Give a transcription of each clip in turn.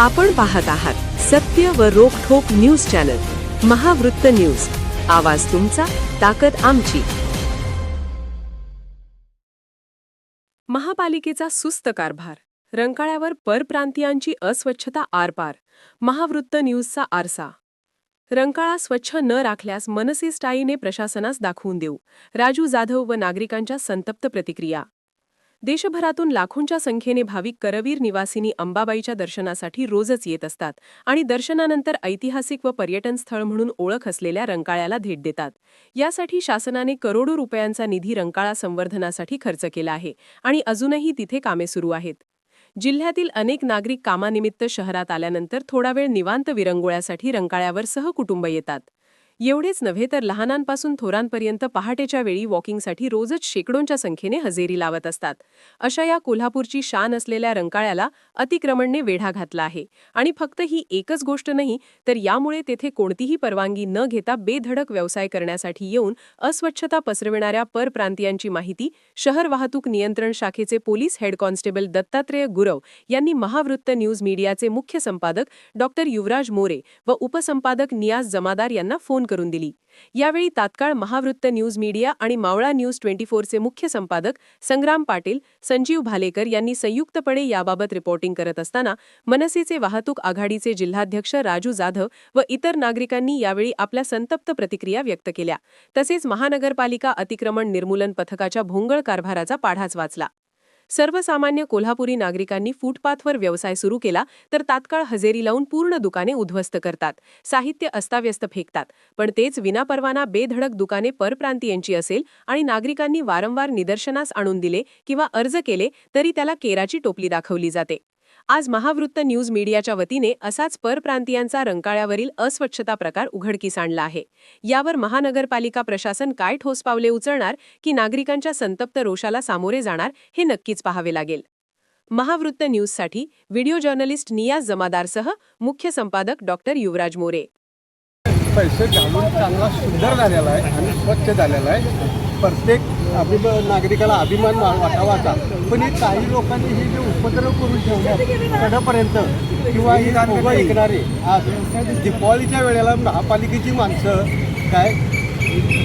आपण पाहत आहात सत्य व रोखोक न्यूज चॅनल महावृत्त न्यूज. आवाज तुमचा ताकद आमची. महापालिकेचा सुस्त कारभार रंकाळ्यावर परप्रांतीयांची अस्वच्छता आरपार महावृत्त न्यूजचा आरसा. रंकाळा स्वच्छ न राखल्यास मनसे स्टाईने प्रशासनास दाखवून देऊ राजू जाधव व नागरिकांच्या संतप्त प्रतिक्रिया. देशभरातून लाखोंच्या संख्येने भाविक करवीर निवासिनी अंबाबाईच्या दर्शनासाठी रोजच येत असतात आणि दर्शनानंतर ऐतिहासिक व पर्यटन स्थळ म्हणून ओळख असलेल्या रंकाळ्याला भेट देतात. यासाठी शासनाने करोडो रुपयांचा निधी रंकाळा संवर्धनासाठी खर्च केला आहे आणि अजूनही तिथे कामे सुरू आहेत. जिल्ह्यातील अनेक नागरिक कामानिमित्त शहरात आल्यानंतर थोडा वेळ निवांत विरंगुळ्यासाठी रंकाळ्यावर सहकुटुंब येतात. एवढेच नव्हे तर लहानांपासून थोरांपर्यंत पहाटेच्या वेळी वॉकिंगसाठी रोजच शेकडोंच्या संख्येने हजेरी लावत असतात. अशा या कोल्हापूरची शान असलेल्या रंकाळ्याला अतिक्रमणने वेढा घातला आहे. आणि फक्त ही एकच गोष्ट नाही तर यामुळे तेथे कोणतीही परवानगी न घेता बेधडक व्यवसाय करण्यासाठी येऊन अस्वच्छता पसरविणाऱ्या परप्रांतीयांची माहिती शहर वाहतूक नियंत्रण शाखेचे police head constable Dattatreya Gurav यांनी महावृत्त न्यूज मीडियाचे मुख्य संपादक डॉक्टर युवराज मोरे व उपसंपादक नियाज जमादार यांना फोन करून दिली. यावेळी तात्काळ महावृत्त न्यूज मीडिया आणि मावळा न्यूज ट्वेंटी फोरचे मुख्य संपादक संग्राम पाटील संजीव भालेकर यांनी संयुक्तपणे याबाबत रिपोर्टिंग करत असताना मनसेचे वाहतूक आघाडीचे जिल्हाध्यक्ष राजू जाधव व इतर नागरिकांनी यावेळी आपल्या संतप्त प्रतिक्रिया व्यक्त केल्या. तसेच महानगरपालिका अतिक्रमण निर्मूलन पथकाच्या भोंगळ कारभाराचा पाढाच वाचला. सर्वसामान्य कोल्हापुरी नागरिकांनी फुटपाथवर व्यवसाय सुरू केला तर तात्काळ हजेरी लावून पूर्ण दुकाने उद्ध्वस्त करतात. साहित्य अस्ताव्यस्त फेकतात. पण तेच विनापरवाना बेधडक दुकाने परप्रांतीयांची असेल आणि नागरिकांनी वारंवार निदर्शनास आणून दिले किंवा अर्ज केले तरी त्याला केराची टोपली दाखवली जाते. आज महावृत्त न्यूज मीडियाच्या वतीने असाच परप्रांतीयांचा रंकाळ्यावरील अस्वच्छता प्रकार उघडकीस आणला आहे. यावर महानगरपालिका प्रशासन काय ठोस पावले उचलणार की नागरिकांच्या संतप्त रोषाला सामोरे जाणार हे नक्कीच पाहावे लागेल. महावृत्त न्यूजसाठी व्हिडिओ जर्नलिस्ट नियाज जमादारसह मुख्य संपादक डॉक्टर युवराज मोरे. पैसे घालून चांगला सुंदर झालेला आहे आणि स्वच्छ झालेला आहे. प्रत्येक अभिम नागरिकाला अभिमान वाटावा वाटावाचा. पण हे काही लोकांनी हे जे उपद्रव करून ठेवले कडापर्यंत किंवा ही मोबाईल विकणारे आज दिपावलीच्या वेळेला महापालिकेची माणसं काय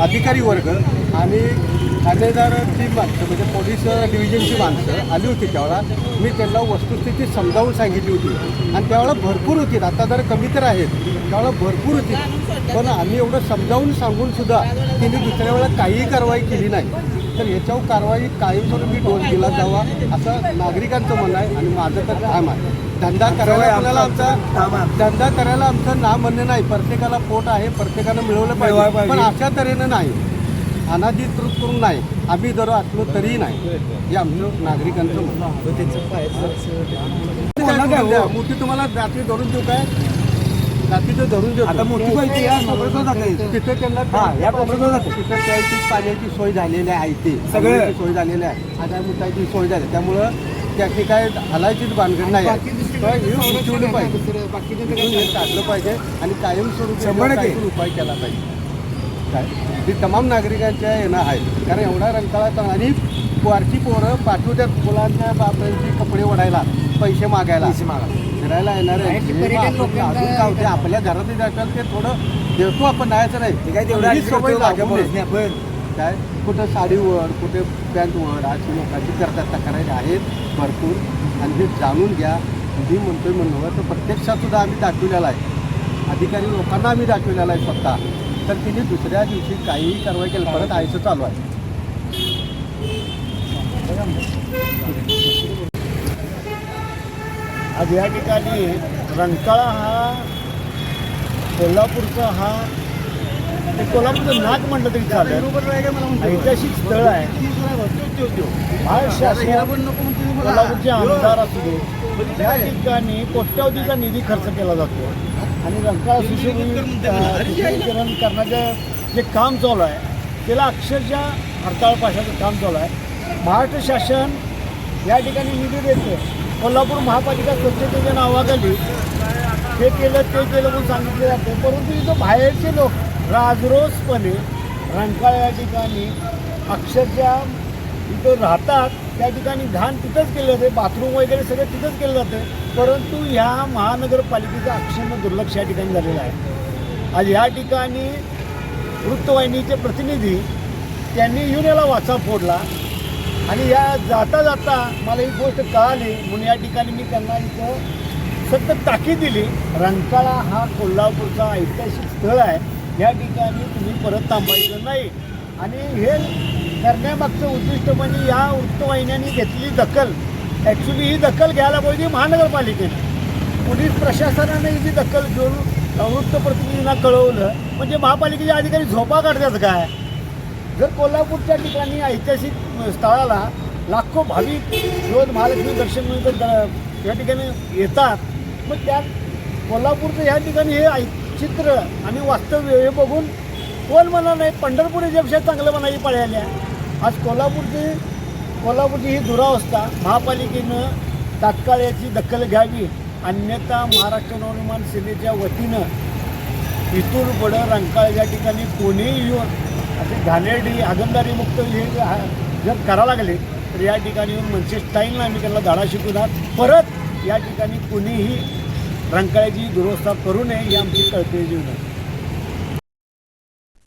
अधिकारी वर्ग आणि ठाणेदाराची माणसं म्हणजे पोलीस डिव्हिजनची माणसं आली होती त्यावेळेला. मी त्यांना वस्तुस्थिती समजावून सांगितली होती. आणि त्यावेळेला भरपूर होती. आता जर कमी तर आहेत. त्यावेळेला भरपूर होती. पण आम्ही एवढं समजावून सांगून सुद्धा तिने दुसऱ्या वेळेला काहीही कारवाई केली नाही. तर याच्यावर कारवाई कायमस्वरूपी डोस दिला जावा असं नागरिकांचं म्हणणं आहे आणि माझं तर काम आहे. धंदा करायला आपल्याला आमचा धंदा करायला आमचं ना म्हणणं नाही. प्रत्येकाला पोट आहे प्रत्येकानं मिळवलं पाहिजे. पण अशा तऱ्हेनं नाही. अनाधिकृत करून नाही. आम्ही जर असलो तरीही नाही. हे आमचं नागरिकांचं म्हणणं मोठी तुम्हाला रात्री धरून देऊ काय? रात्रीचं धरून देऊ. आता मोठी पाहिजे या कोपऱ्यातून जाते. तिथे त्यांना या कोपऱ्यातून जाते. तिथं प्यायची पाण्याची सोय झालेली आहे ते सगळं. सगळ्याची सोय झालेली आहे. आता मुताची सोय झाली. त्यामुळं त्याची काय हलायचीच भानगड नाही उचललं पाहिजे. काढलं पाहिजे आणि कायमस्वरूपी उपाय केला पाहिजे. ती तमाम नागरिकांच्या येणं आहे. कारण एवढा रंकाळा तर आणि वारची पोरं पाठवत्यात मुलांच्या बापांची कपडे ओढायला पैसे मागायला. पैसे मागायला. फिरायला येणार. अजून काय होते? आपल्या घरात जातात ते थोडं देतो आपण नाहीचं नाही. ते काय तेवढं सवय लागू नये. नाही आपण. काय? कुठं साडीवर कुठे पॅन्टवर अशी लोकांची करतात तक्रारी आहेत भरपूर. आणि हे जाणून घ्या. मी म्हणतोय म्हणलं तर प्रत्यक्षात सुद्धा आम्ही दाखवलेला आहे. अधिकारी लोकांना आम्ही दाखवलेला आहे स्वतः. तर तिने दुसऱ्या दिवशी काहीही कारवाई केली परत आयचं चालू आहे. आज या ठिकाणी रंकाळा हा कोल्हापूरचा हा ते कोल्हापूरचं नाक म्हटलं तरी चालेल. ऐतिहासिक स्थळ आहे. कोल्हापूरचे आमदार असू दे त्या ठिकाणी कोट्यावधीचा निधी खर्च केला जातो. आणि रंकाळा सुशोभीकरण सुशोभीकरण करण्याचं जे काम चालू आहे त्याला अक्षरशः हरताळ पाशाचं काम चालू आहे. महाराष्ट्र शासन या ठिकाणी निधी देते. कोल्हापूर महापालिका स्वच्छतेच्या नावाखाली हे केलं ते केलं म्हणून सांगितले जाते. परंतु इथं बाहेरचे लोक राजरोसपणे रंकाळा या ठिकाणी अक्षरशः इथं राहतात. त्या ठिकाणी घाण तिथंच केलं जाते बाथरूम वगैरे सगळं तिथंच केलं जातं. परंतु ह्या महानगरपालिकेचं अक्षम्य दुर्लक्ष या ठिकाणी झालेलं आहे. आज या ठिकाणी वृत्तवाहिनीचे प्रतिनिधी त्यांनी येऊन याला वाचा फोडला. आणि या जाता जाता मला ही गोष्ट कळाली म्हणून या ठिकाणी मी त्यांना इथं सतत ताकीद दिली. रंकाळा हा कोल्हापूरचा ऐतिहासिक स्थळ आहे. या ठिकाणी तुम्ही परत थांबायचं नाही. आणि हे करण्यामागचं उद्दिष्ट म्हणजे या वृत्तवाहिन्यांनी घेतली दखल. ॲक्च्युली ही दखल घ्यायला पाहिजे महानगरपालिकेने. पोलीस प्रशासनाने ही दखल घेऊन वृत्तप्रतिनिधींना कळवलं म्हणजे महापालिकेचे अधिकारी झोपा काढतात काय? जर कोल्हापूरच्या ठिकाणी ऐतिहासिक स्थळाला लाखो भाविक रोज महालक्ष्मी दर्शन या ठिकाणी येतात मग त्यात कोल्हापूरचं ह्या ठिकाणी हे ऐ- चित्र आणि वास्तव्य हे बघून कोण म्हणा नाही पंढरपूर याच्यापेक्षा चांगलं म्हणायची पाळी आज कोल्हापूरची कोल्हापूरची ही दुरावस्था महापालिकेनं तात्काळ याची दखल घ्यावी अन्यथा महाराष्ट्र नवनिर्माण सेनेच्या वतीनं इथून रंकाळ या ठिकाणी कोणीही येऊन असे घाणेरडी आगंदारीमुक्त हे जर करा लागले तर या ठिकाणी येऊन मनसे स्टाईलनं आम्ही त्यांना धडा शिकवणार परत या ठिकाणी कोणीही रंकाळ्याची दुरवस्था करू नये ही आमची कळते जीवन